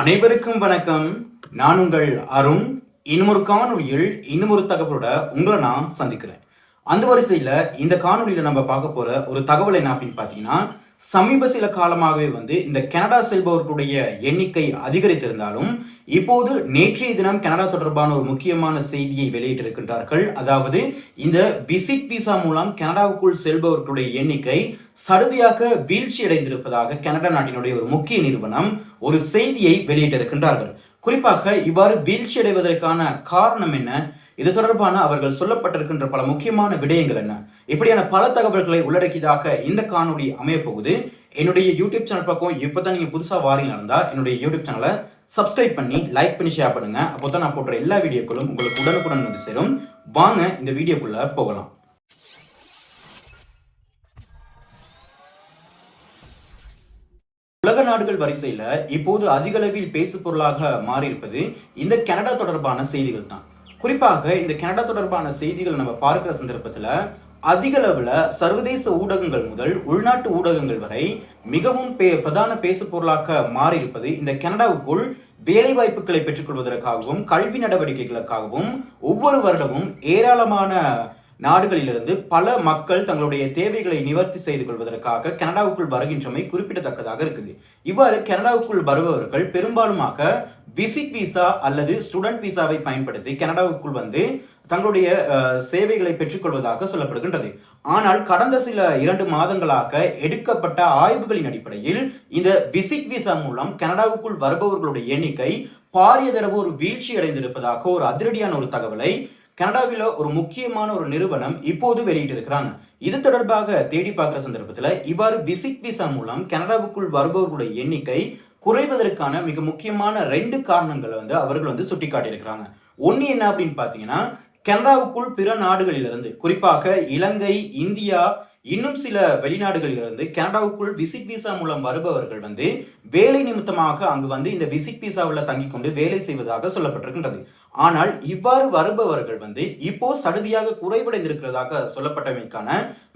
அனைவருக்கும் வணக்கம். நான் உங்கள் அருண். இன்னொரு காணொலியில் இன்னொரு தகவலோட உங்களை நான் சந்திக்கிறேன். அந்த வரிசையில் இந்த காணொலியில் நம்ம பார்க்க போகிற ஒரு தகவல் என்ன அப்படின்னு பார்த்தீங்கன்னா சமீப சில காலமாகவே வந்து இந்த கனடா செல்பவர்களுடைய எண்ணிக்கை அதிகரித்திருந்தாலும் இப்போது நேற்றைய தினம் கனடா தொடர்பான ஒரு முக்கியமான செய்தியை வெளியிட்டிருக்கின்றார்கள். அதாவது இந்த விசிட் விசா மூலம் கனடாவுக்குள் செல்பவர்களுடைய எண்ணிக்கை சடுதியாக வீழ்ச்சி அடைந்திருப்பதாக கனடா நாட்டினுடைய ஒரு முக்கிய நிறுவனம் ஒரு செய்தியை வெளியிட்டிருக்கின்றார்கள். குறிப்பாக இவ்வாறு வீழ்ச்சி அடைவதற்கான காரணம் என்ன? இது தொடர்பான அவர்கள் சொல்லப்பட்டிருக்கின்ற பல முக்கியமான விடயங்கள் என்ன? இப்படியான பல தகவல்களை உள்ளடக்கியதாக இந்த காணொலி அமைய போகுது என்னுடைய யூடியூப் சேனல் பக்கம் இப்போ தான் நீங்க புதுசாக வாரிங்க நடந்தால் என்னுடைய யூடியூப் சேனலை சப்ஸ்கிரைப் பண்ணி லைக் பண்ணி ஷேர் பண்ணுங்க. அப்போ தான் நான் போடுற எல்லா வீடியோக்களும் உங்களுக்கு உடனுக்குடன் வந்து சேரும். வாங்க இந்த வீடியோக்குள்ள போகலாம். உலக நாடுகள் வரிசையில் இப்போது அதிகளவில் பேசு பொருளாக மாறியிருப்பது இந்த கனடா தொடர்பான செய்திகள் தான் குறிப்பாக இந்த கனடா தொடர்பான செய்திகள் நம்ம பார்க்குற சந்தர்ப்பத்தில் அதிக சர்வதேச ஊடகங்கள் முதல் உள்நாட்டு ஊடகங்கள் வரை மிகவும் பே பிரதான பேசு பொருளாக மாறியிருப்பது இந்த கனடாவுக்குள் வேலை வாய்ப்புகளை பெற்றுக்கொள்வதற்காகவும் கல்வி நடவடிக்கைகளுக்காகவும் ஒவ்வொரு வருடமும் ஏராளமான நாடுகளிலிருந்து பல மக்கள் தங்களுடைய தேவைகளை நிவர்த்தி செய்து கொள்வதற்காக கனடாவுக்குள் வருகின்றமை குறிப்பிடத்தக்கதாக இருக்குது. இவ்வாறு கனடாவுக்குள் வருபவர்கள் பெரும்பாலுமாக விசிட் விசா அல்லது ஸ்டூடெண்ட் விசாவை பயன்படுத்தி கனடாவுக்குள் வந்து தங்களுடைய சேவைகளை பெற்றுக்கொள்வதாக சொல்லப்படுகின்றது. ஆனால் கடந்த சில இரண்டு மாதங்களாக எடுக்கப்பட்ட ஆய்வுகளின் அடிப்படையில் இந்த விசிட் விசா மூலம் கனடாவுக்குள் வருபவர்களுடைய எண்ணிக்கை பாரிய தரவு ஒரு வீழ்ச்சி அடைந்திருப்பதாக ஒரு அதிரடியான ஒரு தகவலை கனடாவில் ஒரு முக்கியமான ஒரு நிறுவனம் இப்போது வெளியிட்டிருக்கிறாங்க. இது தொடர்பாக தேடி பார்க்குற சந்தர்ப்பத்தில் இவ்வாறு விசிட் விசா மூலம் கனடாவுக்குள் வருபவர்களுடைய எண்ணிக்கை குறைவதற்கான மிக முக்கியமான ரெண்டு காரணங்களை வந்து அவர்கள் வந்து சுட்டிக்காட்டியிருக்கிறாங்க. ஒன்று என்ன அப்படின்னு பார்த்தீங்கன்னா கனடாவுக்குள் பிற நாடுகளிலிருந்து குறிப்பாக இலங்கை இந்தியா இன்னும் சில வெளிநாடுகளிலிருந்து கனடாவுக்குள் விசிட் விசா மூலம் வருபவர்கள் வந்து வேலை நிமித்தமாக அங்கு வந்து இந்த விசிட் விசாவில் தங்கிக் கொண்டு வேலை செய்வதாக சொல்லப்பட்டிருக்கின்றது. ஆனால் இவ்வாறு வருபவர்கள் வந்து இப்போ சடுதியாக குறைவடைந்திருக்கிறதாக சொல்லப்பட்டமைக்கான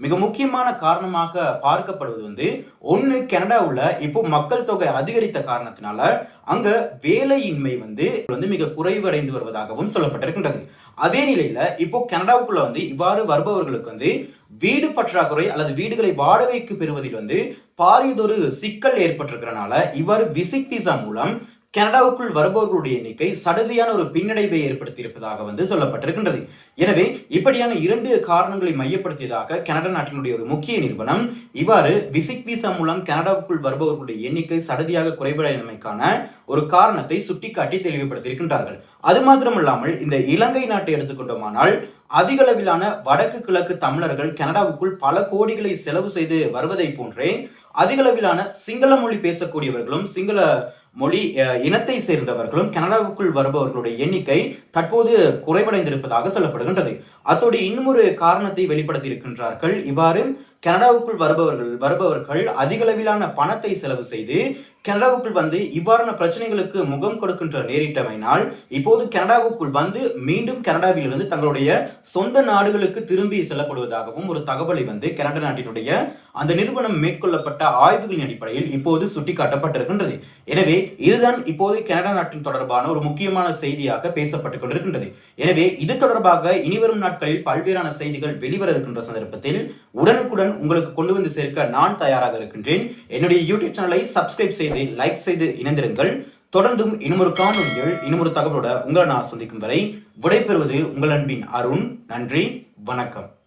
மிக முக்கியமான காரணமாக பார்க்கப்படுவது வந்து ஒன்று கனடாவில் இப்போ மக்கள் தொகை அதிகரித்த காரணத்தினால அங்க வேலையின்மை வந்து வந்து மிக குறைவடைந்து வருவதாகவும் சொல்லப்பட்டிருக்கின்றது. அதே நிலையில இப்போ கனடாவுக்குள்ள வந்து இவ்வாறு வருபவர்களுக்கு வந்து வீடு பற்றாக்குறை அல்லது வீடுகளை வாடகைக்கு பெறுவதில் வந்து பாரியதொரு சிக்கல் ஏற்பட்டிருக்கிறனால இவ்வாறு விசிட் விசா மூலம் கனடாவுக்குள் வருபவர்களுடைய எண்ணிக்கை சடுதியான ஒரு பின்னடைவை ஏற்படுத்தியிருப்பதாக வந்து சொல்லப்பட்டிருக்கின்றது. எனவே இப்படியான இரண்டு காரணங்களை மையப்படுத்தியதாக கனடா நாட்டினுடைய ஒரு முக்கிய நிறுவனம் இவ்வாறு விசிக் விசா மூலம் கனடாவுக்குள் வருபவர்களுடைய எண்ணிக்கை சடுதியாக குறைவடைந்தமைக்கான ஒரு காரணத்தை சுட்டிக்காட்டி தெளிவுபடுத்தியிருக்கின்றார்கள். அது மாத்திரமல்லாமல் இந்த இலங்கை நாட்டை எடுத்துக்கொண்டோமானால் அதிக அளவிலான வடக்கு கிழக்கு தமிழர்கள் கனடாவுக்குள் பல கோடிகளை செலவு செய்து வருவதை போன்றே அதிக அளவிலான சிங்கள மொழி பேசக்கூடியவர்களும் சிங்கள மொழி அஹ், இனத்தை சேர்ந்தவர்களும் கனடாவுக்குள் வருபவர்களுடைய எண்ணிக்கை தற்போது குறைவடைந்திருப்பதாக சொல்லப்படுகின்றது. அத்தோடு இன்னுமொரு காரணத்தை வெளிப்படுத்தி இருக்கின்றார்கள் இவ்வாறு கனடாவுக்குள் வருபவர்கள் வருபவர்கள் அதிக அளவிலான பணத்தை செலவு செய்து கனடாவுக்குள் வந்து இவ்வாறான பிரச்சனைகளுக்கு முகம் கொடுக்கின்ற நேரிட்டமையினால் இப்போது கனடாவுக்குள் வந்து மீண்டும் கனடாவிலிருந்து தங்களுடைய சொந்த நாடுகளுக்கு திரும்பி செல்லப்படுவதாகவும் ஒரு தகவலை வந்து கனடா நாட்டினுடைய அந்த நிறுவனம் மேற்கொள்ளப்பட்ட ஆய்வுகளின் அடிப்படையில் இப்போது சுட்டிக்காட்டப்பட்டிருக்கின்றது. எனவே இதுதான் இப்போது கனடா நாட்டின் தொடர்பான ஒரு முக்கியமான செய்தியாக பேசப்பட்டுக் கொண்டிருக்கின்றது. எனவே இது தொடர்பாக இனிவரும் நாட்களில் பல்வேறான செய்திகள் வெளிவர இருக்கின்ற சந்தர்ப்பத்தில் உடனுக்குடன் உங்களுக்கு கொண்டு வந்து சேர்க்க நான் தயாராக இருக்கின்றேன். என்னுடைய யூடியூப் சேனலை சப்ஸ்கிரைப் செய்து லைக் செய்து இணைந்திருங்கள். தொடர்ந்தும் இன்னும் காணொலியில் இன்னும் தகவலோட உங்களை நான் சந்திக்கும் வரை விடைபெறுவது உங்கள் அன்பின் அருண். நன்றி வணக்கம்.